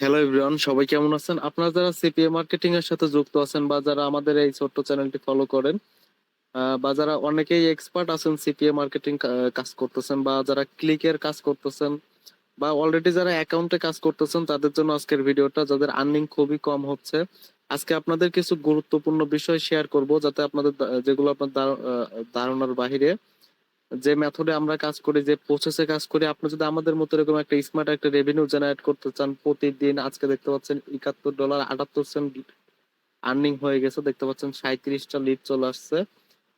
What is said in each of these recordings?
Hello everyone সবাই কেমন আছেন? আপনারা যারা সিপিএ মার্কেটিং এর সাথে যুক্ত আছেন বা যারা আমাদের এই ছোট্ট চ্যানেলটি ফলো করেন বা যারা অনেকেই এক্সপার্ট আছেন সিপিএ মার্কেটিং কাজ করতেছেন বা যারা ক্লিকের কাজ করতেছেন বা অলরেডি যারা অ্যাকাউন্টে কাজ করতেছেন, তাদের জন্য আজকের ভিডিওটা যাদের আর্নিং খুবই কম হচ্ছে, আজকে আপনাদের কিছু গুরুত্বপূর্ণ বিষয় শেয়ার করব, যাতে আপনাদের যেগুলো আপনার ধারণার বাহিরে যে মেথডে আমরা কাজ করি, যে প্রসেসে কাজ করি, আপনি যদি আমাদের মতো এরকম একটা স্মার্ট একটা রেভিনিউ জেনারেট করতে চান, প্রতিদিন আজকে দেখতে পাচ্ছেন একাত্তর ডলার আটাত্তর সেন্ট আর্নিং হয়ে গেছে, দেখতে পাচ্ছেন সাঁত্রিশটা লিড চলে আসছে।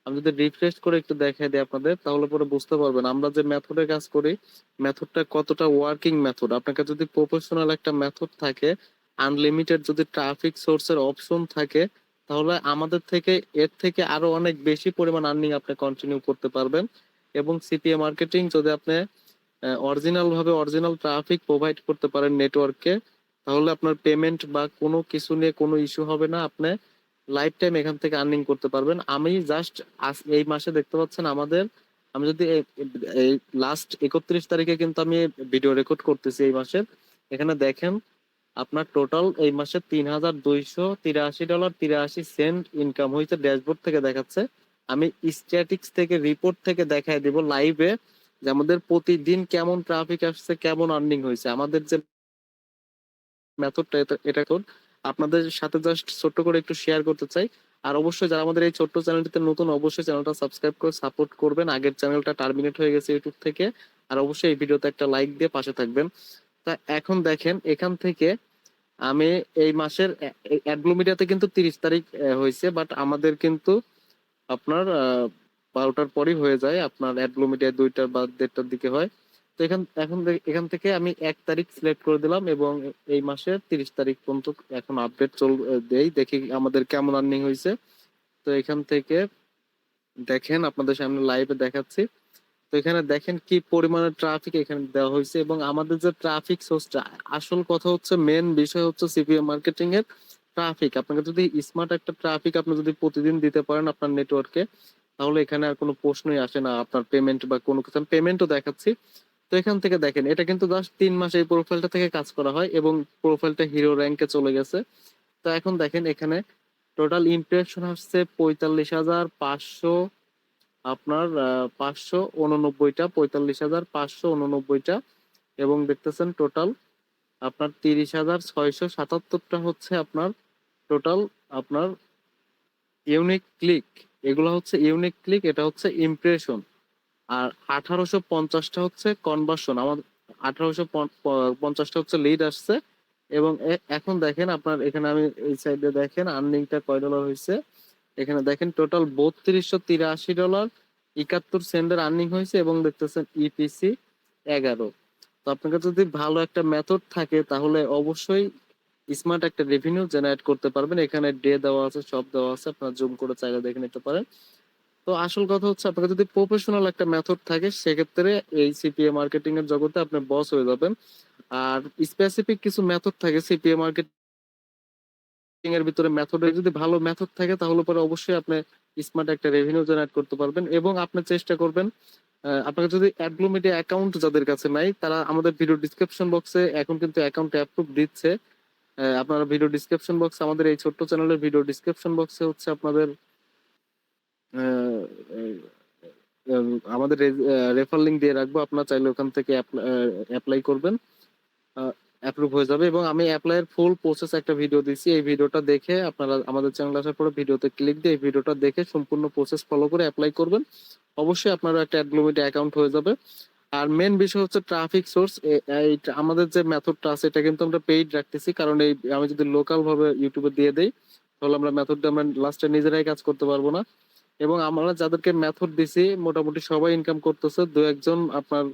আমি যদি রিফ্রেশ করে একটু দেখাই দিই আপনাদের, তাহলে পরে বুঝতে পারবেন। আমরা যে মেথডে কাজ করি মেথডটা কতটা ওয়ার্কিং মেথড আপনাকে যদি প্রফেশনাল একটা মেথড থাকে আনলিমিটেড যদি ট্রাফিক সোর্সের অপশন থাকে, তাহলে আমাদের থেকে, এর থেকে আরও অনেক বেশি পরিমাণ আর্নিং আপনি কন্টিনিউ করতে পারবেন। এবং সিপিএ মার্কেটিং যদি আপনি অরিজিনাল ভাবে অরিজিনাল ট্রাফিক প্রোভাইড করতে পারেন নেটওয়ার্কে তাহলে আপনার পেমেন্ট বা কোনো কিছু নিয়ে কোনো ইস্যু হবে না। আপনি লাইফ টাইম এখান থেকে আর্নিং করতে পারবেন। আমি জাস্ট এই মাসে দেখতে পাচ্ছেন আমাদের, আমি যদি এই- লাস্ট একত্রিশ তারিখে কিন্তু আমি ভিডিও রেকর্ড করতেছি এই মাসের। এখানে দেখেন, আপনার টোটাল এই মাসে তিন হাজার দুইশো তিরাশি ডলার তিরাশি সেন্ট ইনকাম হয়েছে ড্যাশবোর্ড থেকে দেখাচ্ছে। আমি স্ট্যাটিক্স থেকে রিপোর্ট থেকে দেখাই দিব লাইভে যে আমাদের প্রতিদিন কেমন ট্রাফিক আসছে, কেমন আর্নিং হয়েছে। আমাদের যে মেথডটা এটা কোড আপনাদের সাথে জাস্ট ছোট্ট করে একটু শেয়ার করতে চাই। আর অবশ্যই যারা আমাদের এই ছোট্ট চ্যানেলটিতে নতুন, অবশ্যই চ্যানেলটা সাবস্ক্রাইব করে সাপোর্ট করবেন। আগের চ্যানেলটা টার্মিনেট হয়ে গেছে ইউটিউব থেকে। আর অবশ্যই এই ভিডিওতে একটা লাইক দিয়ে পাশে থাকবেন। তা এখন দেখেন, এখান থেকে আমি এই মাসের অ্যাডগ্লোমিডিয়াতে কিন্তু তিরিশ তারিখ হয়েছে। বাট আমাদের কিন্তু আপনার বারোটার পরই হয়ে যায়। আপনার অ্যাডগ্লোমিডিয়া দুইটার বা দেড়টার দিকে হয়। তো এখান, এখন এখান থেকে আমি এক তারিখ সিলেক্ট করে দিলাম এবং এই মাসের তিরিশ তারিখ পর্যন্ত এখন আপডেট চল দেই। দেখি আমাদের কেমন আর্নিং হয়েছে তো এখান থেকে দেখেন, আপনাদের সামনে লাইভে দেখাচ্ছি। তো এখানে দেখেন কি পরিমাণে ট্রাফিক এখানে দেওয়া হয়েছে এবং আমাদের যে ট্রাফিক সোর্সটা আসল কথা হচ্ছে মেন বিষয় হচ্ছে সিপিএম মার্কেটিং এর ট্রাফিক আপনাকে যদি স্মার্ট একটা ট্রাফিক আপনি যদি প্রতিদিন দিতে পারেন আপনার নেটওয়ার্কে তাহলে এখানে আর কোনো প্রশ্নই আসে না আপনার পেমেন্ট বা কোনো কিছু। পেমেন্টও দেখাচ্ছি। তো এখান থেকে দেখেন, এটা কিন্তু জাস্ট তিন মাস এই প্রোফাইলটা থেকে কাজ করা হয় এবং প্রোফাইলটা হিরো র্যাঙ্কে চলে গেছে। তো এখন দেখেন এখানে টোটাল ইমপ্রেশন আসছে পঁয়তাল্লিশ হাজার পাঁচশো, আপনার পাঁচশো উননব্বইটা, পঁয়তাল্লিশ হাজার পাঁচশো উননব্বইটা এবং দেখতেছেন টোটাল আপনার তিরিশ হাজার ছয়শো সাতাত্তরটা হচ্ছে আপনার টোটাল আপনার ইউনিক ক্লিক এগুলো হচ্ছে ইউনিক ক্লিক এটা হচ্ছে ইমপ্রেশন আর আঠারোশো পঞ্চাশটা হচ্ছে কনভার্সন আমার আঠারোশো পঞ্চাশটা হচ্ছে লিড আসছে। এবং এখন দেখেন আপনার, এখানে আমি এই সাইডে দেখেন আর্নিংটা কয় ডলার হয়েছে? এখানে দেখেন টোটাল বত্রিশশো তিরাশি ডলার একাত্তর সেন্টের আর্নিং হয়েছে এবং দেখতেছেন ইপিসি এগারো। তো আপনাকে যদি ভালো একটা মেথড থাকে, তাহলে অবশ্যই স্মার্ট একটা রেভিনিউ জেনারেট করতে পারবেন। এখানে ডে দেওয়া আছে সব দেওয়া আছে, আপনার জুম করে চাইলে দেখে নিতে পারেন। তো আসল কথা হচ্ছে, আপনাকে যদি প্রফেশনাল একটা মেথড থাকে, সেক্ষেত্রে এই সিপিএ মার্কেটিং এর জগতে আপনি বস হয়ে যাবেন। আর স্পেসিফিক কিছু মেথড থাকে সিপিএ মার্কেটিং এর ভিতরে মেথডে যদি ভালো মেথড থাকে, তাহলে পরে অবশ্যই আপনি স্মার্ট একটা রেভিনিউ জেনারেট করতে পারবেন এবং আপনি চেষ্টা করবেন আপনাকে যদি অ্যাডগ্লোমিডিয়া অ্যাকাউন্ট যাদের কাছে নাই, তারা আমাদের ভিডিও ডিসক্রিপশন বক্সে এখন কিন্তু অ্যাকাউন্ট অ্যাপ্রুভ দিচ্ছে। আপনারা ভিডিও ডিসক্রিপশন বক্স আমাদের এই ছোট্ট চ্যানেলের ভিডিও ডিসক্রিপশন বক্সে হচ্ছে আপনাদের আমাদের রেফার লিঙ্ক দিয়ে রাখব। আপনারা চাইলে ওখান থেকে অ্যাপ্লাই করবেন। অ্যাপ্রুভ হয়ে যাবে এবং আমি অ্যাপ্লাইয়ের ফুল প্রসেস একটা ভিডিও দিচ্ছি এই ভিডিওটা দেখে আপনারা, আমাদের চ্যানেল আসার পরে ভিডিওতে ক্লিক দিয়ে এই ভিডিওটা দেখে সম্পূর্ণ প্রসেস ফলো করে অ্যাপ্লাই করবেন। অবশ্যই আপনারা একটা অ্যাডগ্লোমিটি অ্যাকাউন্ট হয়ে যাবে। আর মেন বিষয় হচ্ছে ট্রাফিক সোর্স আমাদের যে মেথডটা আছে, এটা কিন্তু আমরা পেইড রাখতেছি। কারণ এই, আমি যদি লোকাল ভাবে ইউটিউবে দিয়ে দেই, তাহলে আমরা মেথডটা আমরা লাস্টে নিজেরাই কাজ করতে পারব না। এবং আমরা যাদেরকে মেথড দিছি, মোটামুটি সবাই ইনকাম করতেছে। দু একজন আপনার,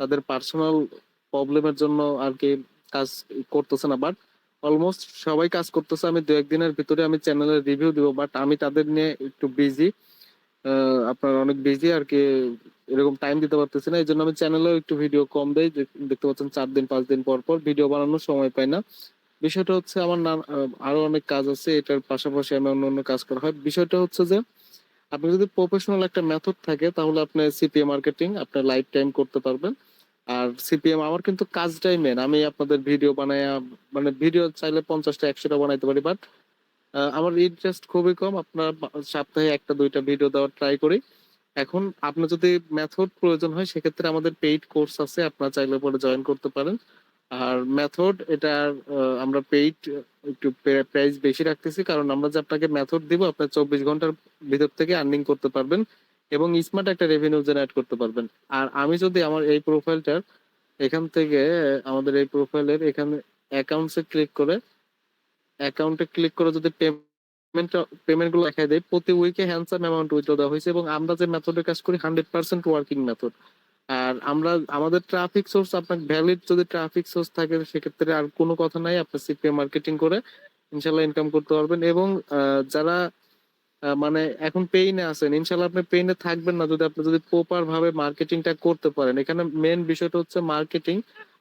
তাদের পার্সোনাল প্রবলেমের জন্য আর কি কাজ করতেছে না বাট অলমোস্ট সবাই কাজ করতেছে। আমি দু একদিনের ভিতরে আমি চ্যানেলের রিভিউ দিব বাট আমি তাদের নিয়ে একটু বিজি আপনার অনেক বিজি আর কি, এরকম টাইম দিতে পারতেছি না। এই জন্য আমি চ্যানেলেও একটু ভিডিও কম দেই দেখতে পাচ্ছেন চার দিন, পাঁচ দিন পর পর ভিডিও বানানোর সময় পাই না। বিষয়টা হচ্ছে আমার না আরও অনেক কাজ আছে, এটার পাশাপাশি আমি অন্য অন্য কাজ করা হয়। বিষয়টা হচ্ছে যে আপনি যদি প্রফেশনাল একটা মেথড থাকে, তাহলে আপনি সিপিএ মার্কেটিং আপনার লাইফ টাইম করতে পারবেন। আর সিপিএম আমার কিন্তু কাজটাই মেন আমি আপনাদের ভিডিও বানাই মানে ভিডিও চাইলে পঞ্চাশটা, একশোটা বানাইতে পারি বাট আমার ইন্টারেস্ট খুবই কম। আপনার সপ্তাহে একটা, দুইটা ভিডিও দেওয়ার ট্রাই করি। এখন আপনার যদি মেথড প্রয়োজন হয়, সেক্ষেত্রে আমাদের পেইড কোর্স আছে। আপনার চাইলে পরে জয়েন করতে পারেন। আর মেথড এটা আমরা পেইড একটু প্রাইস বেশি রাখতেছি। কারণ আমরা যে আপনাকে মেথড দিব আপনার চব্বিশ ঘণ্টার ভিতর থেকে আর্নিং করতে পারবেন। এবং স্মার্ট একটা রেভিনিউ জেনারেট করতে পারবেন। আর আমি যদি আমার এই প্রোফাইলটার এখান থেকে, আমাদের এই প্রোফাইলের এখানে অ্যাকাউন্টসে ক্লিক করে অ্যাকাউন্টে ক্লিক করে যদি পেমেন্ট পেমেন্টগুলো দেখায় দেয় প্রতি উইকে হ্যান্ডসাম অ্যামাউন্ট উইথড্র দেওয়া হয়েছে এবং আমরা যে মেথডে কাজ করি হান্ড্রেড পার্সেন্ট ওয়ার্কিং মেথড আর আমরা, আমাদের ট্রাফিক সোর্স আপনার ভ্যালিড যদি ট্রাফিক সোর্স থাকে, সেক্ষেত্রে আর কোনো কথা নাই, আপনি সিপিএ মার্কেটিং করে ইনশাল্লাহ ইনকাম করতে পারবেন। এবং যারা মানে এখন পেইনে আছেন। ইনশাল্লাহ আপনি পেইনে থাকবেন না যদি আপনি যদি প্রপার ভাবে মার্কেটিংটা করতে পারেন। এখানে মেন বিষয়টা হচ্ছে মার্কেটিং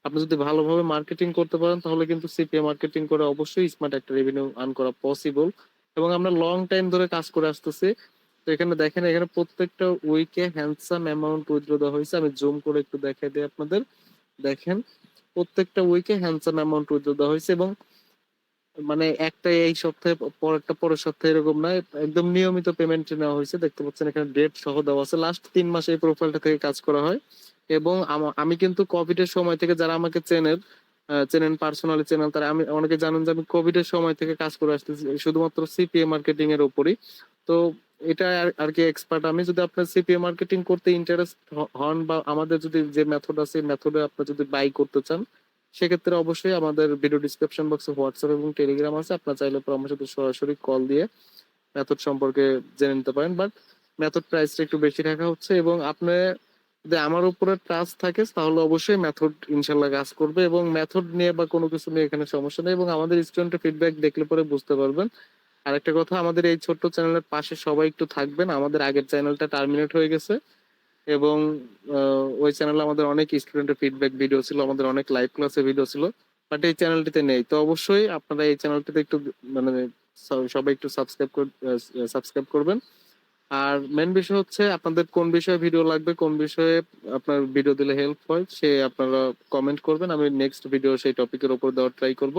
আপনি যদি ভালোভাবে মার্কেটিং করতে পারেন, তাহলে কিন্তু সিপিএ মার্কেটিং করে অবশ্যই স্মার্ট একটা রেভিনিউ আর্ন করা পসিবল এবং আমরা লং টাইম ধরে কাজ করে আসতেছি। তো এখানে দেখেন, এখানে প্রত্যেকটা উইকে হ্যান্ডসাম অ্যামাউন্ট উইথড্র দেওয়া হয়েছে। আমি জুম করে একটু দেখাই দিই আপনাদের। দেখেন, প্রত্যেকটা উইকে হ্যান্ডসাম অ্যামাউন্ট উইথড্র দেওয়া হয়েছে এবং মানে একটা এই সপ্তাহে পরেরটা পরের সপ্তাহে এরকম নয় একদম নিয়মিত পেমেন্ট নেওয়া হয়েছে। দেখতে পাচ্ছেন এখানে ডেট সহ দেওয়া আছে। লাস্ট তিন মাসে এই প্রোফাইলটা থেকে কাজ করা হয়। এবং আমি কিন্তু কোভিড এর সময় থেকে যারা আমাকে চেনেন চেনেন পার্সোনালি চেনেন, তারা আমি, অনেকে জানেন যে আমি কোভিড এর সময় থেকে কাজ করে আসতেছি, শুধুমাত্র সিপিএ মার্কেটিং এর উপরই তো এটা আর কি এক্সপার্ট আমি। যদি আপনার সিপিএ মার্কেটিং করতে ইন্টারেস্ট হন বা আমাদের যদি যে মেথড আছে মেথডে আপনি যদি বাই করতে চান সেক্ষেত্রে অবশ্যই আমাদের ভিডিও ডিসক্রিপশন বক্সে হোয়াটসঅ্যাপ এবং টেলিগ্রাম আছে। আপনার চাইলে পর আমার সাথে সরাসরি কল দিয়ে মেথড সম্পর্কে জেনে নিতে পারেন। বাট মেথড প্রাইসটা একটু বেশি রাখা হচ্ছে এবং আপনি যদি আমার উপরে ট্রাস্ট থাকে, তাহলে অবশ্যই মেথড ইনশাল্লাহ কাজ করবে এবং মেথড নিয়ে বা কোনো কিছু নিয়ে এখানে সমস্যা নেই এবং আমাদের স্টুডেন্টের ফিডব্যাক দেখলে পরে বুঝতে পারবেন। আরেকটা কথা, আমাদের এই ছোট্ট চ্যানেলের পাশে সবাই একটু থাকবেন। আমাদের আগের চ্যানেলটা টার্মিনেট হয়ে গেছে। এবং ওই চ্যানেলে আমাদের অনেক স্টুডেন্টের ফিডব্যাক ভিডিও ছিল, আমাদের অনেক লাইভ ক্লাসের ভিডিও ছিল বাট এই চ্যানেলটিতে নেই। তো অবশ্যই আপনারা এই চ্যানেলটিতে একটু মানে সবাই একটু সাবস্ক্রাইব সাবস্ক্রাইব করবেন। আর মেন বিষয় হচ্ছে আপনাদের কোন বিষয়ে ভিডিও লাগবে, কোন বিষয়ে আপনার ভিডিও দিলে হেল্প হয়, সে আপনারা কমেন্ট করবেন। আমি নেক্সট ভিডিও সেই টপিকের উপর দেওয়ার ট্রাই করব।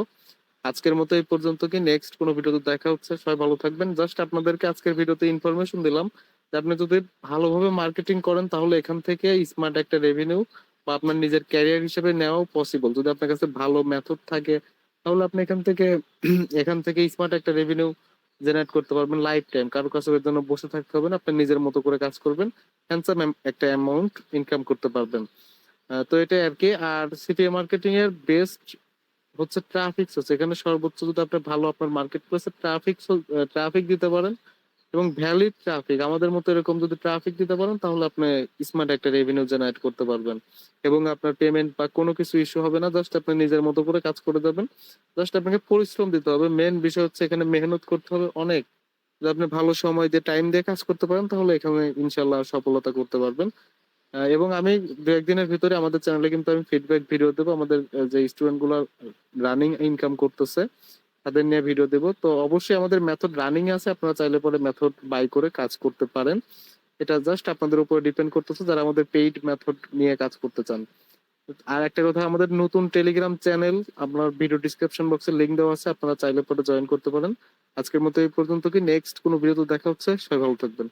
আজকের মতো এই পর্যন্ত কি? নেক্সট কোনো ভিডিওতে দেখা হচ্ছে। সবাই ভালো থাকবেন। জাস্ট আপনাদেরকে আজকের ভিডিওতে ইনফরমেশন দিলাম। আপনি যদি ভালোভাবে মার্কেটিং করেন, তাহলে এখান থেকে স্মার্ট একটা রেভিনিউ বা আপনার নিজের ক্যারিয়ার হিসেবে নেওয়াও পসিবল যদি আপনার কাছে ভালো মেথড থাকে, তাহলে আপনি এখান থেকে এখান থেকে স্মার্ট একটা রেভিনিউ জেনারেট করতে পারবেন লাইফ টাইম কারও কাছে এর জন্য বসে থাকতে হবে না, আপনি নিজের মতো করে কাজ করবেন হ্যান্ডসাম একটা অ্যামাউন্ট ইনকাম করতে পারবেন। তো এটা আর কি। আর সিপিএ মার্কেটিং এর বেস্ট হচ্ছে ট্রাফিক সোর্স এখানে সর্বোচ্চ যদি আপনি ভালো আপনার মার্কেট প্লেসে ট্রাফিক ট্রাফিক দিতে পারেন এবং ভ্যালিড ট্রাফিক আমাদের মতো এরকম যদি ট্রাফিক দিতে পারেন, তাহলে আপনি স্মার্ট একটা রেভিনিউ জেনারেট করতে পারবেন। এবং আপনার পেমেন্ট বা কোনো কিছু ইস্যু হবে না জাস্ট আপনি নিজের মতো করে কাজ করে যাবেন। জাস্ট আপনাকে পরিশ্রম দিতে হবে। মেন বিষয় হচ্ছে এখানে মেহনত করতে হবে অনেক। যদি আপনি ভালো সময় দিয়ে টাইম দিয়ে কাজ করতে পারেন, তাহলে এখানে ইনশাল্লাহ সফলতা করতে পারবেন। এবং আমি দু একদিনের ভিতরে আমাদের চ্যানেলে কিন্তু আমি ফিডব্যাক ভিডিও দেবো। আমাদের যে স্টুডেন্টগুলো রানিং ইনকাম করতেছে তাদের নিয়ে ভিডিও দেব। তো অবশ্যই আমাদের মেথড রানিং আছে। আপনারা চাইলে পরে মেথড বাই করে কাজ করতে পারেন। এটা জাস্ট আপনাদের উপর ডিপেন্ড করতেছে যারা আমাদের পেইড মেথড নিয়ে কাজ করতে চান। আর একটা কথা, আমাদের নতুন টেলিগ্রাম চ্যানেল আপনার ভিডিও ডিসক্রিপশন বক্সে লিংক দেওয়া আছে। আপনারা চাইলে পরে জয়েন করতে পারেন। আজকের মতো এই পর্যন্ত কি? নেক্সট কোনো ভিডিওতে দেখা হচ্ছে। সবাই ভালো থাকবেন।